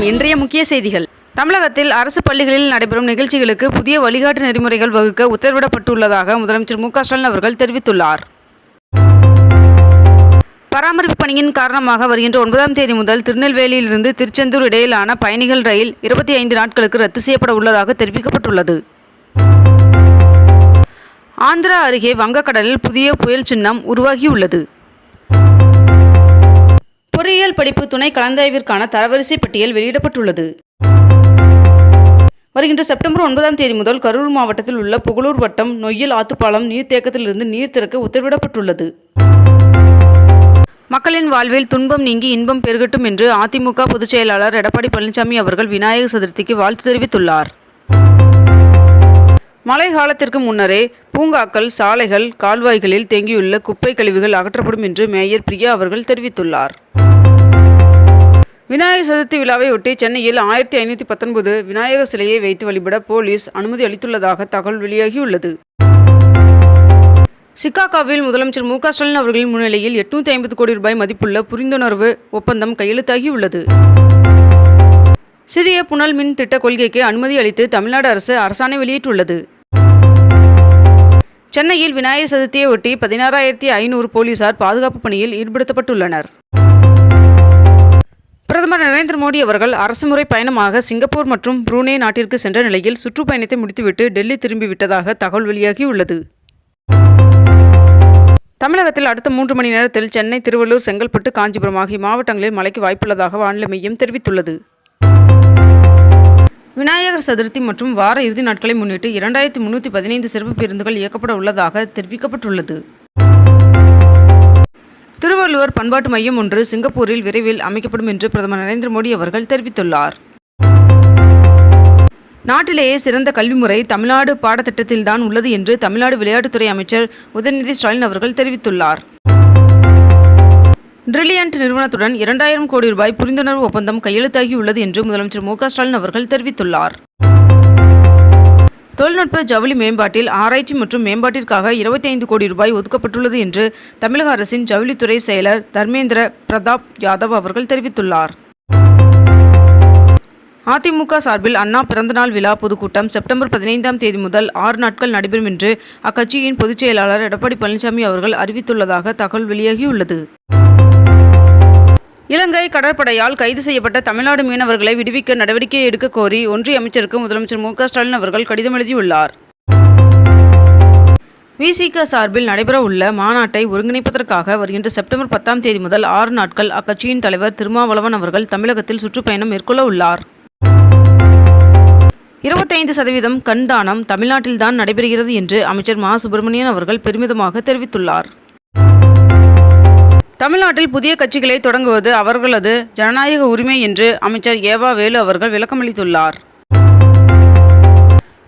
வணக்கம் இன்றைய முக்கிய செய்திகள். தமிழகத்தில் அரசு பள்ளிகளில் நடைபெறும் நிகழ்ச்சிகளுக்கு புதிய வழிகாட்டு நெறிமுறைகள் வகுக்க உத்தரவிடப்பட்டுள்ளதாக முதலமைச்சர் மு ஸ்டாலின் அவர்கள் தெரிவித்துள்ளார். பராமரிப்பு பணியின் காரணமாக வருகின்ற ஒன்பதாம் தேதி முதல் திருநெல்வேலியிலிருந்து திருச்செந்தூர் இடையிலான பயணிகள் ரயில் இருபத்தி ஐந்து நாட்களுக்கு ரத்து செய்யப்பட உள்ளதாக தெரிவிக்கப்பட்டுள்ளது. ஆந்திரா அருகே வங்கக்கடலில் புதிய புயல் சின்னம் உருவாகியுள்ளது. பொறியியல் படிப்பு துணை கலந்தாய்விற்கான தரவரிசை பட்டியல் வெளியிடப்பட்டுள்ளது. வருகின்ற செப்டம்பர் ஒன்பதாம் தேதி முதல் கரூர் மாவட்டத்தில் உள்ள புகழூர் வட்டம் நொய்யல் ஆத்துப்பாலம் நீர்த்தேக்கத்திலிருந்து நீர் திறக்க உத்தரவிடப்பட்டுள்ளது. மக்களின் வாழ்வில் துன்பம் நீங்கி இன்பம் பெருகட்டும் என்று அதிமுக பொதுச் செயலாளர் எடப்பாடி பழனிசாமி அவர்கள் விநாயகர் சதுர்த்திக்கு வாழ்த்து தெரிவித்துள்ளார். மழை காலத்திற்கு முன்னரே பூங்காக்கள் சாலைகள் கால்வாய்களில் தேங்கியுள்ள குப்பை கழிவுகள் அகற்றப்படும் என்று மேயர் பிரியா அவர்கள் தெரிவித்துள்ளார். விநாயகர் சதுர்த்தி விழாவையொட்டி சென்னையில் ஆயிரத்தி ஐநூற்றி பத்தொன்பது விநாயகர் சிலையை வைத்து வழிபட போலீஸ் அனுமதி அளித்துள்ளதாக தகவல் வெளியாகியுள்ளது. சிக்காகோவில் முதலமைச்சர் மு க ஸ்டாலின் அவர்களின் முன்னிலையில் எட்நூற்றி ஐம்பது கோடி ரூபாய் மதிப்புள்ள புரிந்துணர்வு ஒப்பந்தம் கையெழுத்தாகியுள்ளது. சிறிய புனல் மின் திட்ட கொள்கைக்கு அனுமதி அளித்து தமிழ்நாடு அரசு அரசாணை வெளியிட்டுள்ளது. சென்னையில் விநாயகர் சதுர்த்தியை ஒட்டி பதினாறாயிரத்தி ஐநூறு போலீசார் பாதுகாப்பு பணியில் ஈடுபடுத்தப்பட்டுள்ளனர். பிரதமர் நரேந்திர மோடி அவர்கள் அரசுமுறை பயணமாக சிங்கப்பூர் மற்றும் புரூனே நாட்டிற்கு சென்ற நிலையில் சுற்றுப்பயணத்தை முடித்துவிட்டு டெல்லி திரும்பிவிட்டதாக தகவல் வெளியாகியுள்ளது. தமிழகத்தில் அடுத்த மூன்று மணி நேரத்தில் சென்னை திருவள்ளூர் செங்கல்பட்டு காஞ்சிபுரம் ஆகிய மாவட்டங்களில் மழைக்கு வாய்ப்புள்ளதாக வானிலை மையம் தெரிவித்துள்ளது. விநாயகர் சதுர்த்தி மற்றும் வார இறுதி நாட்களை முன்னிட்டு இரண்டாயிரத்தி முன்னூற்றி பதினைந்து சிறப்பு பேருந்துகள் இயக்கப்பட உள்ளதாக தெரிவிக்கப்பட்டுள்ளது. திருவள்ளுவர் பண்பாட்டு மையம் ஒன்று சிங்கப்பூரில் விரைவில் அமைக்கப்படும் என்று பிரதமர் நரேந்திர மோடி அவர்கள் தெரிவித்துள்ளார். நாட்டிலேயே சிறந்த கல்வி முறை தமிழ்நாடு பாடத்திட்டத்தில்தான் உள்ளது என்று தமிழ்நாடு விளையாட்டுத்துறை அமைச்சர் உதயநிதி ஸ்டாலின் அவர்கள் தெரிவித்துள்ளார். ட்ரில்லியன்ட் நிறுவனத்துடன் இரண்டாயிரம் கோடி ரூபாய் புரிந்துணர்வு ஒப்பந்தம் கையெழுத்தாகியுள்ளது என்று முதலமைச்சர் மு ஸ்டாலின் அவர்கள் தெரிவித்துள்ளார். தொழில்நுட்ப ஜவுளி மேம்பாட்டில் ஆராய்ச்சி மற்றும் மேம்பாட்டிற்காக இருபத்தி ஐந்து கோடி ரூபாய் ஒதுக்கப்பட்டுள்ளது என்று தமிழக அரசின் ஜவுளித்துறை செயலர் தர்மேந்திர பிரதாப் யாதவ் அவர்கள் தெரிவித்துள்ளார். அதிமுக சார்பில் அண்ணா பிறந்தநாள் விழா பொதுக்கூட்டம் செப்டம்பர் பதினைந்தாம் தேதி முதல் ஆறு நாட்கள் நடைபெறும் என்று அக்கட்சியின் பொதுச் செயலாளர் எடப்பாடி பழனிசாமி அவர்கள் அறிவித்துள்ளதாக தகவல் வெளியாகியுள்ளது. இலங்கை கடற்படையால் கைது செய்யப்பட்ட தமிழ்நாடு மீனவர்களை விடுவிக்க நடவடிக்கை எடுக்க கோரி ஒன்றிய அமைச்சருக்கு முதலமைச்சர் மு ஸ்டாலின் அவர்கள் கடிதம் எழுதியுள்ளார். விசிக சார்பில் நடைபெறவுள்ள மாநாட்டை ஒருங்கிணைப்பதற்காக வருகின்ற செப்டம்பர் பத்தாம் தேதி முதல் ஆறு நாட்கள் அக்கட்சியின் தலைவர் திருமாவளவன் அவர்கள் தமிழகத்தில் சுற்றுப்பயணம் மேற்கொள்ள உள்ளார். இருபத்தைந்து சதவீதம் கண் தானம் தமிழ்நாட்டில்தான் நடைபெறுகிறது என்று அமைச்சர் மா. சுப்பிரமணியன் அவர்கள் பெருமிதமாக தெரிவித்துள்ளார். தமிழ்நாட்டில் புதிய கட்சிகளை தொடங்குவது அவர்களது ஜனநாயக உரிமை என்று அமைச்சர் ஏவா வேலு அவர்கள் விளக்கமளித்துள்ளார்.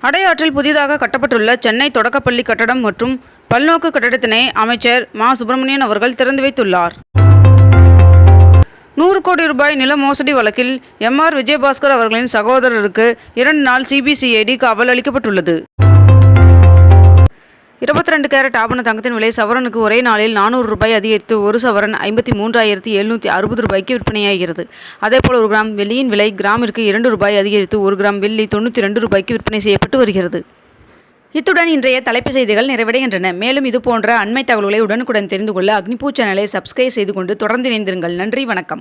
அடையாற்றில் புதிதாக கட்டப்பட்டுள்ள சென்னை தொடக்கப்பள்ளி கட்டடம் மற்றும் பல்நோக்கு கட்டடத்தினை அமைச்சர் மா. சுப்பிரமணியன் அவர்கள் திறந்து வைத்துள்ளார். நூறு கோடி ரூபாய் நில மோசடி வழக்கில் எம். ஆர். விஜயபாஸ்கர் அவர்களின் சகோதரருக்கு இரண்டு நாள் சிபிசிஐடி காவல் அளிக்கப்பட்டுள்ளது ரெண்டு கேரட் ஆபண தங்கத்தின் விலை சவரனுக்கு ஒரே நாளில் நானூறு ரூபாய் அதிகரித்து ஒரு சவரன் ஐம்பத்தி மூன்றாயிரத்தி எழுநூற்றி அறுபது ரூபாய்க்கு விற்பனையாகிறது. அதேபோல் ஒரு கிராம் வெள்ளியின் விலை கிராமிற்கு இரண்டு ரூபாய் அதிகரித்து ஒரு கிராம் வெள்ளி தொண்ணூற்றி ரெண்டு ரூபாய்க்கு விற்பனை செய்யப்பட்டு வருகிறது. இத்துடன் இன்றைய தலைப்பு செய்திகள் நிறைவடைகின்றன. மேலும் இது போன்ற அண்மை தகவல்களை உடனுக்குடன் தெரிந்து கொள்ள அக்னிபூ சேனலை சப்ஸ்கிரைப் செய்து கொண்டு தொடர்ந்து இணைந்திருங்கள். நன்றி வணக்கம்.